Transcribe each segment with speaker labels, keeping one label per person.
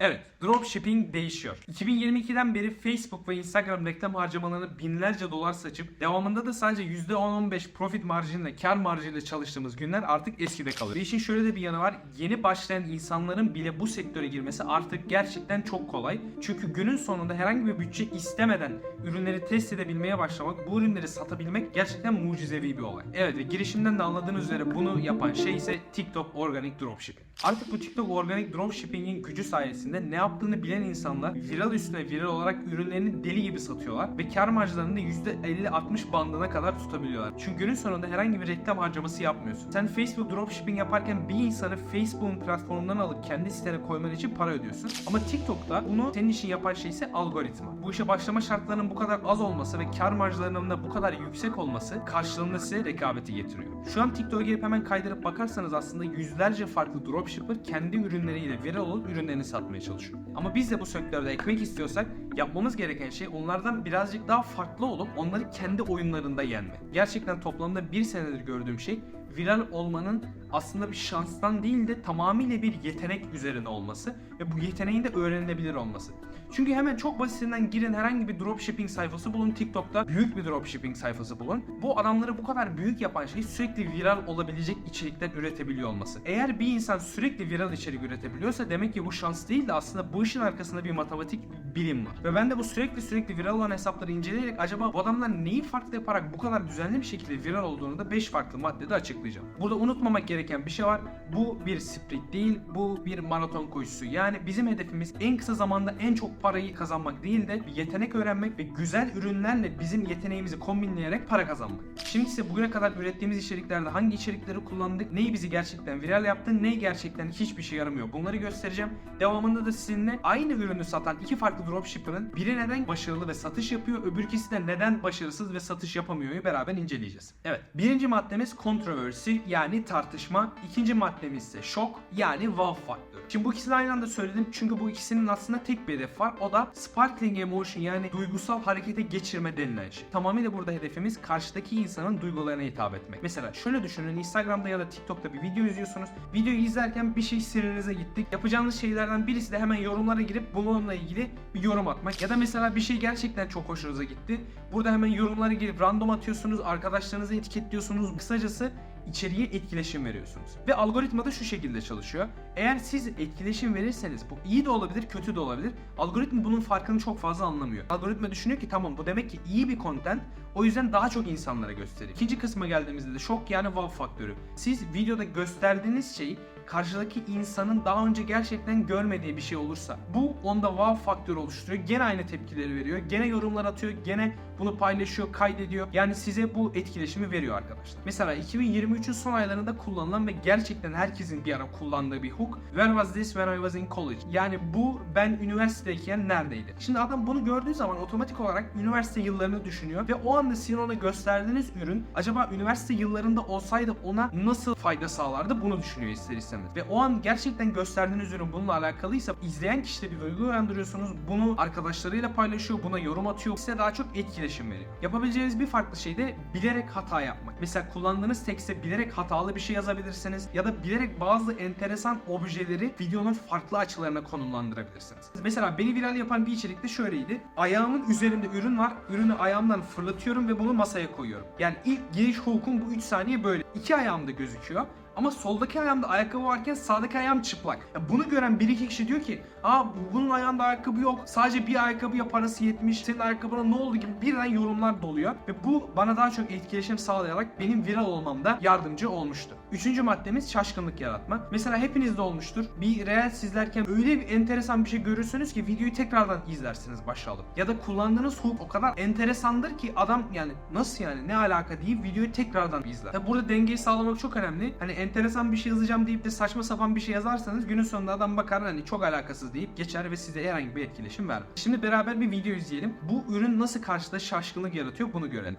Speaker 1: Evet, dropshipping değişiyor. 2022'den beri Facebook ve Instagram reklam harcamalarını binlerce dolar saçıp devamında da sadece %10-15 profit marjıyla, kar marjıyla çalıştığımız günler artık eskide kalıyor. Ve işin şöyle de bir yanı var. Yeni başlayan insanların bile bu sektöre girmesi artık gerçekten çok kolay. Çünkü günün sonunda herhangi bir bütçe istemeden ürünleri test edebilmeye başlamak, bu ürünleri satabilmek gerçekten mucizevi bir olay. Evet ve girişimden de anladığınız üzere bunu yapan şey ise TikTok Organic Dropshipping. Artık bu TikTok Organic Dropshipping'in gücü sayesinde ne yaptığını bilen insanlar viral üstüne viral olarak ürünlerini deli gibi satıyorlar ve kar marjlarını da %50-60 bandına kadar tutabiliyorlar. Çünkü günün sonunda herhangi bir reklam harcaması yapmıyorsun. Sen Facebook Dropshipping yaparken bir insanı Facebook'un platformundan alıp kendi sitene koyman için para ödüyorsun. Ama TikTok'ta bunu senin için yapan şey ise algoritma. Bu işe başlama şartlarının bu kadar az olması ve kar marjlarının da bu kadar yüksek olması karşılığında size rekabeti getiriyor. Şu an TikTok'a girip hemen kaydırıp bakarsanız aslında yüzlerce farklı dropshipper kendi ürünleriyle viral olup ürünlerini satmaya çalışıyor. Ama biz de bu sektörde ekmek istiyorsak yapmamız gereken şey onlardan birazcık daha farklı olup onları kendi oyunlarında yenme. Gerçekten toplamda bir senedir gördüğüm şey viral olmanın aslında bir şanstan değil de tamamıyla bir yetenek üzerine olması ve bu yeteneğin de öğrenilebilir olması. Çünkü hemen çok basitinden girin herhangi bir dropshipping sayfası bulun TikTok'ta büyük bir dropshipping sayfası bulun. Bu adamları bu kadar büyük yapan şey sürekli viral olabilecek içerikler üretebiliyor olması. Eğer bir insan sürekli viral içerik üretebiliyorsa demek ki bu şans değil de aslında bu işin arkasında bir matematik bilim var. Ve ben de bu sürekli sürekli viral olan hesapları inceleyerek acaba bu adamlar neyi farklı yaparak bu kadar düzenli bir şekilde viral olduğunu da 5 farklı maddede açıklayacağım. Burada unutmamak gereken bir şey var. Bu bir sprint değil, bu bir maraton koşusu. Yani bizim hedefimiz en kısa zamanda en çok parayı kazanmak değil de yetenek öğrenmek ve güzel ürünlerle bizim yeteneğimizi kombinleyerek para kazanmak. Şimdi ise bugüne kadar ürettiğimiz içeriklerde hangi içerikleri kullandık, neyi bizi gerçekten viral yaptı, neyi gerçekten hiçbir şey yaramıyor. Bunları göstereceğim. Devamında da sizinle aynı ürünü satan iki farklı dropshipper'ın biri neden başarılı ve satış yapıyor, öbürküsü de neden başarısız ve satış yapamıyor'yu beraber inceleyeceğiz. Evet, birinci maddemiz controversy yani tartışma. İkinci maddemiz ise şok yani wow faktörü. Şimdi bu ikisini aynı anda söyledim çünkü bu ikisinin aslında tek bir hedef var. O da sparkling emotion yani duygusal harekete geçirme denilen şey. Tamamıyla burada hedefimiz karşıdaki insanın duygularına hitap etmek. Mesela şöyle düşünün Instagram'da ya da TikTok'ta bir video izliyorsunuz. Videoyu izlerken bir şey sinirinize gitti. Yapacağınız şeylerden birisi de hemen yorumlara girip bununla ilgili bir yorum atmak. Ya da mesela bir şey gerçekten çok hoşunuza gitti. Burada hemen yorumlara girip random atıyorsunuz, arkadaşlarınızı etiketliyorsunuz. Kısacası içeriye etkileşim veriyorsunuz. Ve algoritma da şu şekilde çalışıyor. Eğer siz etkileşim verirseniz bu iyi de olabilir, kötü de olabilir. Algoritma bunun farkını çok fazla anlamıyor. Algoritma düşünüyor ki tamam bu demek ki iyi bir content. O yüzden daha çok insanlara gösteriyor. İkinci kısma geldiğimizde de şok yani wow faktörü. Siz videoda gösterdiğiniz şey karşıdaki insanın daha önce gerçekten görmediği bir şey olursa bu onda wow faktörü oluşturuyor. Gene aynı tepkileri veriyor. Gene yorumlar atıyor. Gene bunu paylaşıyor, kaydediyor. Yani size bu etkileşimi veriyor arkadaşlar. Mesela 2023'ün son aylarında kullanılan ve gerçekten herkesin bir ara kullandığı bir hook. Where was this when I was in college? Yani bu ben üniversitedeyken neredeydi? Şimdi adam bunu gördüğü zaman otomatik olarak üniversite yıllarını düşünüyor ve o anda sizin ona gösterdiğiniz ürün acaba üniversite yıllarında olsaydı ona nasıl fayda sağlardı bunu düşünüyor ister istemez. Ve o an gerçekten gösterdiğiniz ürün bununla alakalıysa izleyen kişide bir duygu uyandırıyorsunuz. Bunu arkadaşlarıyla paylaşıyor, buna yorum atıyor. Size daha çok etkileşim veriyor. Yapabileceğiniz bir farklı şey de bilerek hata yapmak. Mesela kullandığınız tekste bilerek hatalı bir şey yazabilirsiniz ya da bilerek bazı enteresan objeleri videonun farklı açılarına konumlandırabilirsiniz. Mesela beni viral yapan bir içerikte şöyleydi. Ayağımın üzerinde ürün var. Ürünü ayağımdan fırlatıyorum ve bunu masaya koyuyorum. Yani ilk giriş hook'un bu 3 saniye böyle. İki ayağımda gözüküyor. Ama soldaki ayağımda ayakkabı varken sağdaki ayağım çıplak. Ya bunu gören bir iki kişi diyor ki Aa bu- bunun ayağında ayakkabı yok. Sadece bir ayakkabıya parası yetmiş. Senin ayakkabına ne oldu gibi birden yorumlar doluyor. Ve bu bana daha çok etkileşim sağlayarak benim viral olmamda yardımcı olmuştu. Üçüncü maddemiz şaşkınlık yaratmak. Mesela hepinizde olmuştur. Bir reel izlerken öyle bir enteresan bir şey görürsünüz ki videoyu tekrardan izlersiniz başa alıp. Ya da kullandığınız hook o kadar enteresandır ki adam yani nasıl yani ne alaka deyip videoyu tekrardan izler. Tabi burada dengeyi sağlamak çok önemli. Hani enteresan bir şey yazacağım deyip de saçma sapan bir şey yazarsanız günün sonunda adam bakar hani çok alakasız deyip geçer ve size herhangi bir etkileşim vermez. Şimdi beraber bir video izleyelim. Bu ürün nasıl karşıda şaşkınlık yaratıyor bunu görelim.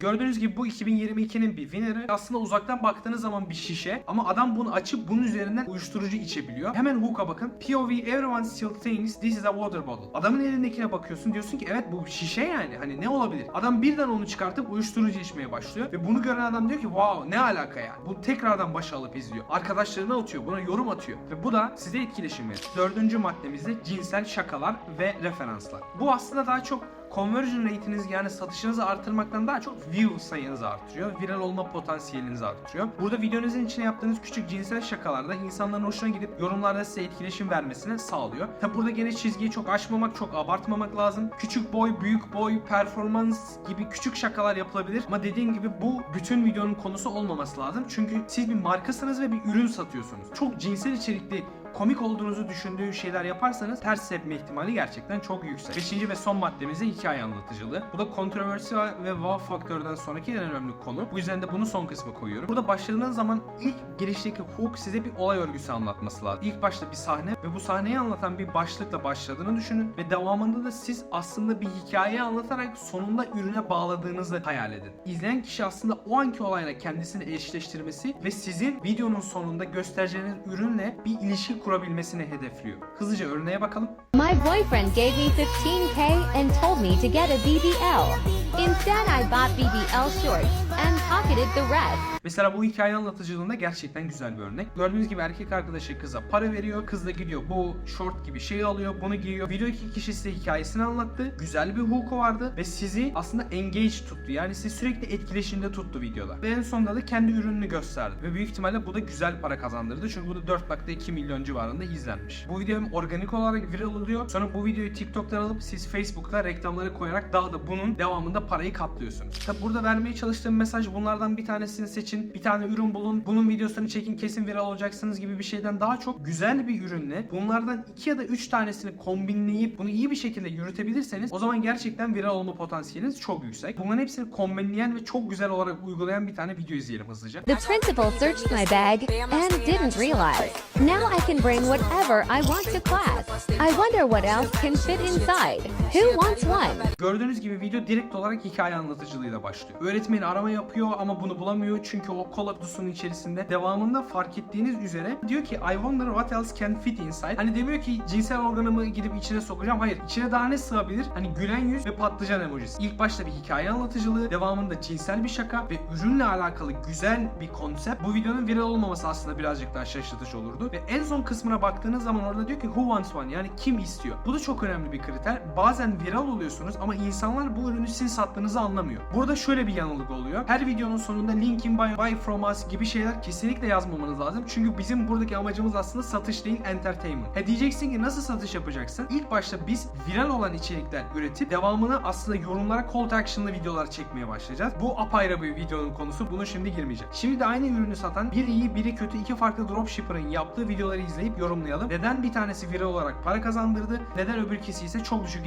Speaker 1: Gördüğünüz gibi bu 2022'nin bir winner'ı. Aslında uzaktan baktığınız zaman bir şişe ama adam bunu açıp bunun üzerinden uyuşturucu içebiliyor. Hemen hook'a bakın. POV everyone still thinks this is a water bottle. Adamın elindekine bakıyorsun diyorsun ki evet bu şişe yani. Hani ne olabilir? Adam birden onu çıkartıp uyuşturucu içmeye başlıyor ve bunu gören adam diyor ki wow ne alaka yani. Bu tekrardan başa alıp izliyor. Arkadaşlarına atıyor. Buna yorum atıyor. Ve bu da size etkileşim verir. Dördüncü maddemizde cinsel şakalar ve referanslar. Bu aslında daha çok conversion rate'iniz yani satışınızı artırmaktan daha çok view sayınızı artırıyor. Viral olma potansiyelinizi artırıyor. Burada videonuzun içine yaptığınız küçük cinsel şakalarda insanların hoşuna gidip yorumlarda size etkileşim vermesini sağlıyor. Tabi burada gene çizgiyi çok aşmamak, çok abartmamak lazım. Küçük boy, büyük boy, performans gibi küçük şakalar yapılabilir. Ama dediğim gibi bu bütün videonun konusu olmaması lazım. Çünkü siz bir markasınız ve bir ürün satıyorsunuz. Çok cinsel içerikli komik olduğunuzu düşündüğü şeyler yaparsanız ters tepme ihtimali gerçekten çok yüksek. Beşinci ve son maddemiz de hikaye anlatıcılığı. Bu da kontroversi ve wow faktörden sonraki en önemli konu. Bu yüzden de bunu son kısma koyuyorum. Burada başladığınız zaman ilk girişteki hook size bir olay örgüsü anlatması lazım. İlk başta bir sahne ve bu sahneyi anlatan bir başlıkla başladığını düşünün ve devamında da siz aslında bir hikaye anlatarak sonunda ürüne bağladığınızı hayal edin. İzleyen kişi aslında o anki olayla kendisini eşleştirmesi ve sizin videonun sonunda göstereceğiniz ürünle bir ilişki kurabilmesini hedefliyor. Hızlıca örneğe bakalım.
Speaker 2: My boyfriend gave me 15k and told me to get a BBL. Instead, I bought BBL shorts and pocketed the rest.
Speaker 1: Mesela bu hikaye anlatıcılığında gerçekten güzel bir örnek. Gördüğünüz gibi erkek arkadaşı kıza para veriyor. Kız da gidiyor bu short gibi şeyi alıyor. Bunu giyiyor. Video iki kişi hikayesini anlattı. Güzel bir hook'u vardı. Ve sizi aslında engage tuttu. Yani sizi sürekli etkileşimde tuttu videoda. Ve en sonunda da kendi ürününü gösterdi. Ve büyük ihtimalle bu da güzel para kazandırdı. Çünkü bu da 4.2 milyon civarında izlenmiş. Bu video hem organik olarak viral oluyor. Sonra bu videoyu TikTok'tan alıp siz Facebook'ta reklamları koyarak daha da bunun devamında parayı katlıyorsunuz. Tabi burada vermeye çalıştığım mesaj bunlardan bir tanesini seçin. Bir tane ürün bulun. Bunun videosunu çekin kesin viral olacaksınız gibi bir şeyden daha çok güzel bir ürünle bunlardan iki ya da üç tanesini kombinleyip bunu iyi bir şekilde yürütebilirseniz o zaman gerçekten viral olma potansiyeliniz çok yüksek. Bunların hepsini kombinleyen ve çok güzel olarak uygulayan bir tane video izleyelim hızlıca.
Speaker 2: The principal searched my bag and didn't realize. Now I can bring whatever I want to class. I wonder what else can fit inside. Who wants one?
Speaker 1: Gördüğünüz gibi video direkt olarak hikaye anlatıcılığıyla başlıyor. Öğretmen arama yapıyor ama bunu bulamıyor çünkü o kola kutusunun içerisinde. Devamında fark ettiğiniz üzere diyor ki I wonder what else can fit inside. Hani demiyor ki cinsel organımı gidip içine sokacağım. Hayır. içine daha ne sığabilir? Hani gülen yüz ve patlıcan emojisi. İlk başta bir hikaye anlatıcılığı, devamında cinsel bir şaka ve ürünle alakalı güzel bir konsept. Bu videonun viral olmaması aslında birazcık daha şaşırtıcı olurdu. Ve en son kısmına baktığınız zaman orada diyor ki who wants one? Yani kim istiyor? Bu da çok önemli bir kriter. Bazen viral oluyorsunuz ama insanlar bu ürünü sizin sattığınızı anlamıyor. Burada şöyle bir yanılık oluyor. Her videonun sonunda link in bio, buy from us gibi şeyler kesinlikle yazmamanız lazım. Çünkü bizim buradaki amacımız aslında satış değil entertainment. He diyeceksin ki nasıl satış yapacaksın? İlk başta biz viral olan içerikler üretip devamını aslında yorumlara call to action'lı videolar çekmeye başlayacağız. Bu apayrı bir videonun konusu. Bunu şimdi girmeyeceğim. Şimdi de aynı ürünü satan biri iyi biri kötü iki farklı dropshipper'ın yaptığı videoları izleyip yorumlayalım. Neden bir tanesi viral olarak para kazandırdı? Neden öbürkisi ise çok düşük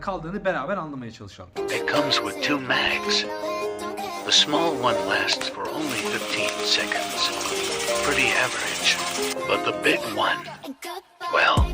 Speaker 1: kaldığını beraber anlamaya çalışalım.
Speaker 3: It comes with two mags. The small one lasts for only 15 seconds. Pretty average. But the big one, well,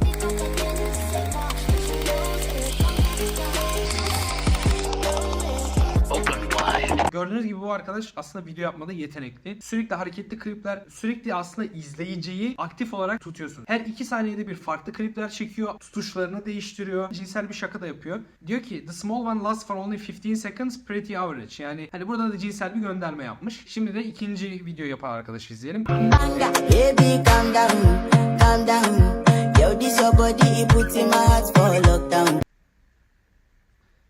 Speaker 1: Gördüğünüz gibi bu arkadaş aslında video yapmada yetenekli. Sürekli hareketli klipler, sürekli aslında izleyiciyi aktif olarak tutuyorsun. Her iki saniyede bir farklı klipler çekiyor, tutuşlarını değiştiriyor, cinsel bir şaka da yapıyor. Diyor ki the small one lasts for only 15 seconds, pretty average. Yani hani burada da cinsel bir gönderme yapmış. Şimdi de ikinci video yapan arkadaş izleyelim.
Speaker 4: Yo, this your body, it puts in my heart for lockdown.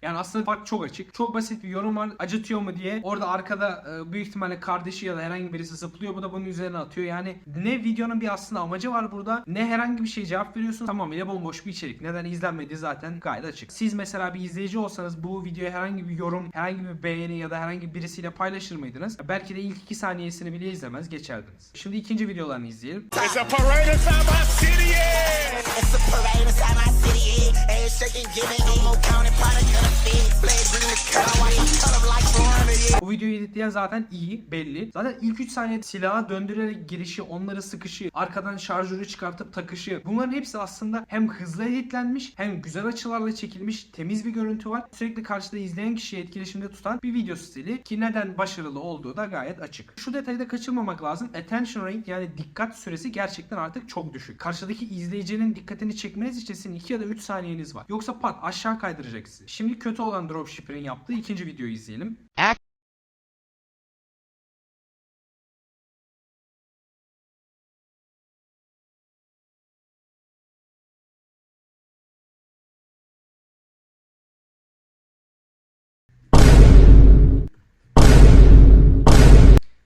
Speaker 1: Yani aslında fark çok açık. Çok basit bir yorum var. Acıtıyor mu diye. Orada arkada e, büyük ihtimalle kardeşi ya da herhangi birisi zıplıyor. Bu da bunun üzerine atıyor. Yani ne videonun bir aslında amacı var burada. Ne herhangi bir şey cevap veriyorsun. Tamamıyla bomboş bir içerik. Neden izlenmedi zaten gayet açık. Siz mesela bir izleyici olsanız bu videoya herhangi bir yorum, herhangi bir beğeni ya da herhangi birisiyle paylaşır mıydınız? Belki de ilk iki saniyesini bile izlemez geçerdiniz. Şimdi ikinci videolarını izleyelim. Bu videoyu editleyen zaten iyi belli. Zaten ilk 3 saniye silahı döndürerek girişi, onları sıkışı, arkadan şarjörü çıkartıp takışı. Bunların hepsi aslında hem hızlı editlenmiş hem güzel açılarla çekilmiş temiz bir görüntü var. Sürekli karşıda izleyen kişiyi etkileşimde tutan bir video stili ki neden başarılı olduğu da gayet açık. Şu detayı da kaçırmamak lazım. Attention rate yani dikkat süresi gerçekten artık çok düşük. Karşıdaki izleyicinin dikkatini çekmeniz için sizin 2 ya da 3 saniyeniz var. Yoksa pat aşağı kaydıracak sizi. Kötü olan dropshipper'in yaptığı ikinci videoyu izleyelim.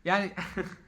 Speaker 1: Yani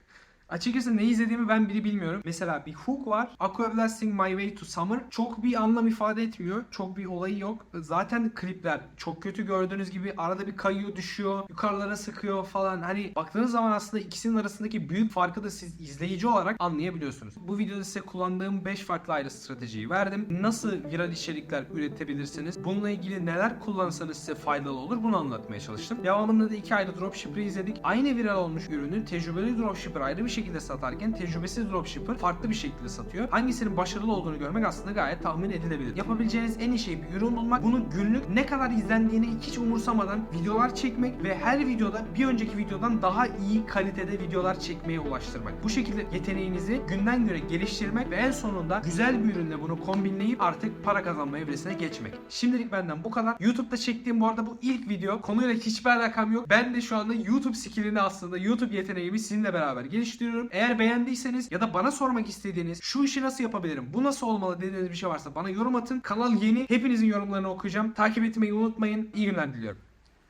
Speaker 1: açıkçası ne izlediğimi ben bile bilmiyorum. Mesela bir hook var. Aquablasting My Way to Summer. Çok bir anlam ifade etmiyor. Çok bir olayı yok. Zaten klipler çok kötü gördüğünüz gibi arada bir kayıyor düşüyor. Yukarılara sıkıyor falan. Hani baktığınız zaman aslında ikisinin arasındaki büyük farkı da siz izleyici olarak anlayabiliyorsunuz. Bu videoda size kullandığım 5 farklı ayrı stratejiyi verdim. Nasıl viral içerikler üretebilirsiniz? Bununla ilgili neler kullanırsanız size faydalı olur bunu anlatmaya çalıştım. Devamında da iki ayrı dropshipper izledik. Aynı viral olmuş ürünü tecrübeli dropshipper ayrı bir şekilde satarken tecrübesiz dropshipper farklı bir şekilde satıyor. Hangisinin başarılı olduğunu görmek aslında gayet tahmin edilebilir. Yapabileceğiniz en iyi şey bir ürün bulmak. Bunu günlük ne kadar izlendiğini hiç umursamadan videolar çekmek ve her videoda bir önceki videodan daha iyi kalitede videolar çekmeye ulaştırmak. Bu şekilde yeteneğinizi günden güne geliştirmek ve en sonunda güzel bir ürünle bunu kombinleyip artık para kazanma evresine geçmek. Şimdilik benden bu kadar. YouTube'da çektiğim bu arada bu ilk video. Konuyla hiçbir alakam yok. Ben de şu anda YouTube skillini aslında YouTube yeteneğimi sizinle beraber geliştiriyorum. Eğer beğendiyseniz ya da bana sormak istediğiniz şu işi nasıl yapabilirim, bu nasıl olmalı dediğiniz bir şey varsa bana yorum atın. Kanal yeni. Hepinizin yorumlarını okuyacağım. Takip etmeyi unutmayın. İyi günler diliyorum.